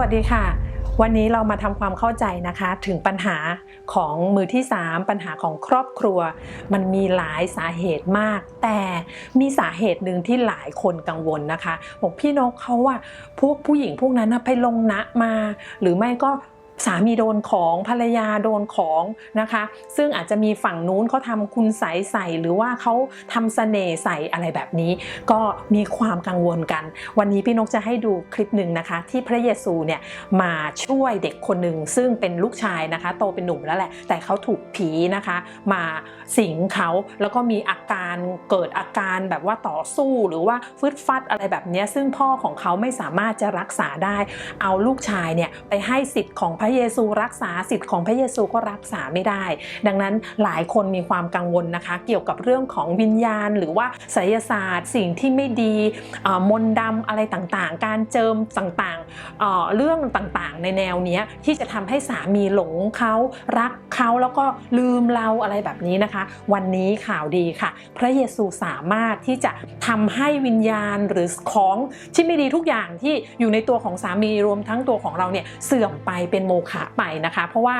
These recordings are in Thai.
วัสดีค่ะ วันนี้เรามาทำความเข้าใจนะคะ ถึงปัญหาของมือที่ 3 ปัญหาของครอบครัว มันมีหลายสาเหตุมาก แต่มีสาเหตุหนึ่งที่หลายคนกังวลนะคะบอกพี่นกเขาว่าพวกผู้หญิงพวกนั้นไปลงนะมา หรือไม่ก็ สามีโดนของภรรยาโดนของนะคะ ซึ่งอาจจะมีฝั่งนู้นเขาทำคุณใสใส่หรือว่าเขาทำเสน่ห์ใส่อะไรแบบนี้ ก็มีความกังวลกัน วันนี้พี่นกจะให้ดูคลิปหนึ่งนะคะ ที่พระเยซูเนี่ยมาช่วยเด็กคนหนึ่งซึ่งเป็นลูกชายนะคะ โตเป็นหนุ่มแล้วแหละ แต่เขาถูกผีนะคะ มาสิงเขาแล้วก็มีอาการเกิดอาการแบบว่าต่อสู้หรือว่าฟึดฟัดอะไรแบบนี้ซึ่งพ่อของเขาไม่สามารถจะรักษาได้ เอาลูกชายเนี่ยไปให้สิทธิ์ของพระเยซูรักษาสิทธิ์ของพระเยซูก็รักษาไม่ได้ ดังนั้นหลายคนมีความกังวลนะคะ เกี่ยวกับเรื่องของวิญญาณ หรือว่าไสยศาสตร์ สิ่งที่ไม่ดีมนต์ดำอะไรต่างๆ การเจิมต่างๆเรื่องต่างๆ ในแนวเนี้ยที่จะทำให้สามีหลงเขารักเขาแล้วก็ลืมเราอะไรแบบนี้นะคะ วันนี้ข่าวดีค่ะ พระเยซูสามารถที่จะทำให้วิญญาณหรือของที่ไม่ดีทุกอย่างที่อยู่ในตัวของสามีรวมทั้งตัวของเราเนี่ยเสื่อมไปเป็นโมฆะไปนะคะ เพราะว่า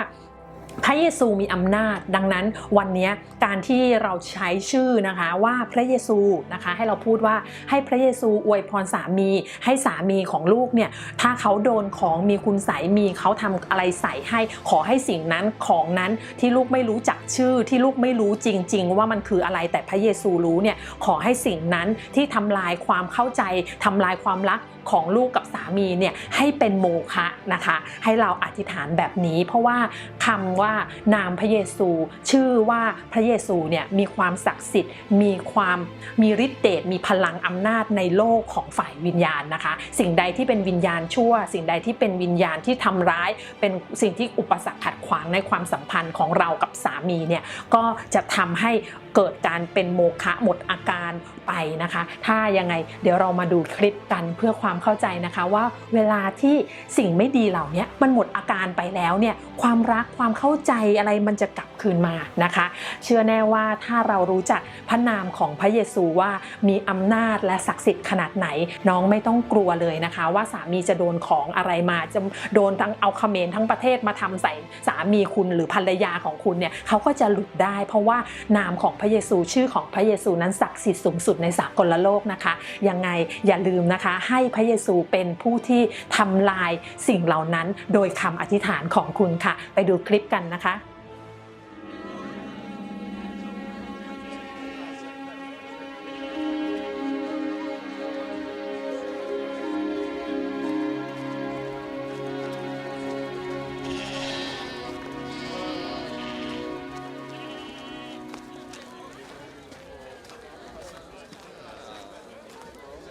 พระเยซูมีอำนาจ ดังนั้นวันนี้การที่เราใช้ชื่อนะคะว่าพระเยซูนะคะให้เราพูดว่าให้พระเยซูอวยพรสามี ให้สามีของลูกเนี่ยถ้าเขาโดนของมีคุณใสมีเขาทำอะไรใส่ให้ขอให้สิ่งนั้นของนั้นที่ลูกไม่รู้จักชื่อที่ลูกไม่รู้จริง ๆ ว่ามันคืออะไรแต่พระเยซูรู้เนี่ยขอให้สิ่งนั้นที่ทำลายความเข้าใจทำลายความรัก ของลูกกับสามีเนี่ยให้เป็นโมฆะนะคะ ให้เราอธิษฐานแบบนี้ เพราะว่าคำว่านามพระเยซู ชื่อว่าพระเยซูเนี่ยมีความศักดิ์สิทธิ์ มีความมีฤทธิ์เดชมีพลังอำนาจในโลกของฝ่ายวิญญาณนะคะ สิ่งใดที่เป็นวิญญาณชั่ว สิ่งใดที่เป็นวิญญาณที่ทำร้าย เป็นสิ่งที่อุปสรรคขัดขวางในความสัมพันธ์ของเรากับสามีเนี่ยก็จะทำให้เกิดการเป็นโมฆะหมดอาการไปนะคะ ถ้ายังไงเดี๋ยวเรามาดูคลิปกันเพื่อความเข้าใจนะคะว่าเวลาที่สิ่งไม่ดีเหล่านี้มันหมดอาการไปแล้วเนี่ยความรักความเข้าใจอะไรมันจะกลับคืนมานะคะ เชื่อแน่ว่าถ้าเรารู้จักพระนามของพระเยซูว่ามีอำนาจและศักดิ์สิทธิ์ขนาดไหน น้องไม่ต้องกลัวเลยนะคะ ว่าสามีจะโดนของอะไรมาจะโดนทั้งเอาเมรทั้งประเทศมาทำใส่สามีคุณหรือภรรยาของคุณเนี่ยเขาก็จะหลุดได้ เพราะว่านามของพระเยซูชื่อของพระเยซูนั้นศักดิ์สิทธิ์สูงสุดในสากลโลกนะคะ ยังไงอย่าลืมนะคะให้พระเยซูเป็นผู้ที่ทำลายสิ่งเหล่านั้นโดยคำอธิษฐานของคุณค่ะ ไปดูคลิปกันนะคะ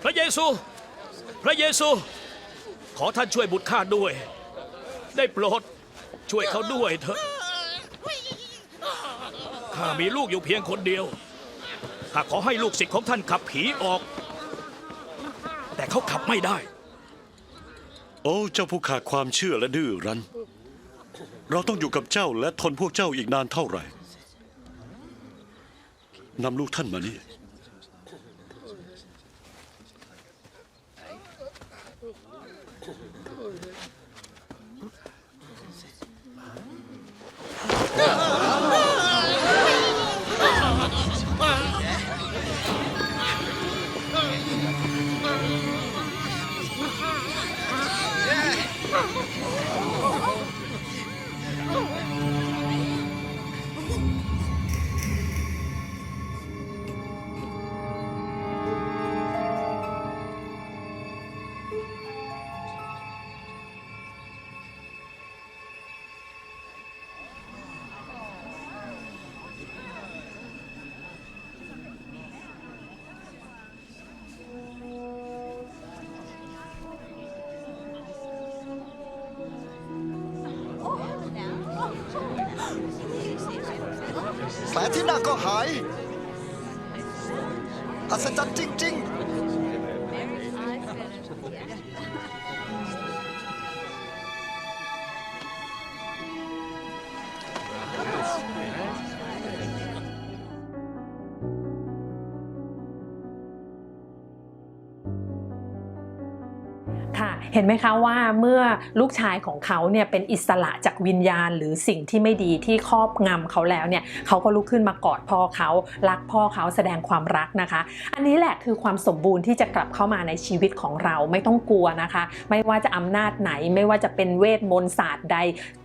พระเยซู พระเยซู ขอท่านช่วยบุตรข้าด้วย ได้โปรดช่วยเขาด้วยเถอะข้ามีลูกอยู่เพียงคนเดียวข้าขอให้ลูกศิษย์ของท่านขับผีออก แต่เขาขับไม่ได้ โอ้เจ้าผู้ขาดความเชื่อและดื้อรั้น เราต้องอยู่กับเจ้าและทนพวกเจ้าอีกนานเท่าไหร่นำลูกท่านมานี่ Absolutely. แผลที่หน้าก็หาย อัศจรรย์จริง ค่ะเห็นไหมคะว่าเมื่อลูกชายของเขาเนี่ยเป็นอิสระจากวิญญาณ หรือสิ่งที่ไม่ดีที่ครอบงำเขาแล้วเนี่ยเขาก็ลุกขึ้นมากอดพ่อเขารักพ่อเขาแสดงความรักนะคะ อันนี้แหละคือความสมบูรณ์ที่จะกลับเข้ามาในชีวิตของเราไม่ต้องกลัวนะคะ ไม่ว่าจะอำนาจไหน ไม่ว่าจะเป็นเวทมนต์ศาสตร์ใด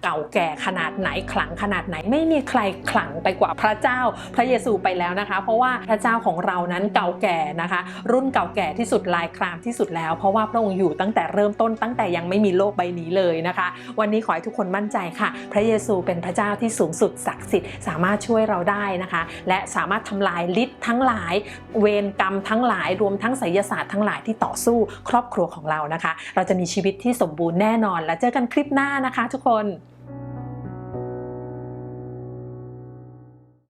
เก่าแก่ขนาดไหนขลังขนาดไหน ไม่มีใครขลังไปกว่าพระเจ้าพระเยซูไปแล้วนะคะ เพราะว่าพระเจ้าของเรานั้นเก่าแก่นะคะ รุ่นเก่าแก่ที่สุดลายครามที่สุดแล้ว เพราะว่าพระองค์อยู่ตั้งแต่เริ่มต้นตั้งแต่ยังไม่มีโลกใบนี้เลยนะคะ วันนี้ขอให้ทุกคนมั่นใจค่ะ พระเยซูเป็นพระเจ้าที่สูงสุดศักดิ์สิทธิ์สามารถช่วยเราได้นะคะ และสามารถทำลายฤทธิ์ทั้งหลาย เวรกรรมทั้งหลายรวมทั้งไสยศาสตร์ทั้งหลายที่ต่อสู้ครอบครัวของเรานะคะ เราจะมีชีวิตที่สมบูรณ์แน่นอน แล้วเจอกันคลิปหน้านะคะ ทุกคน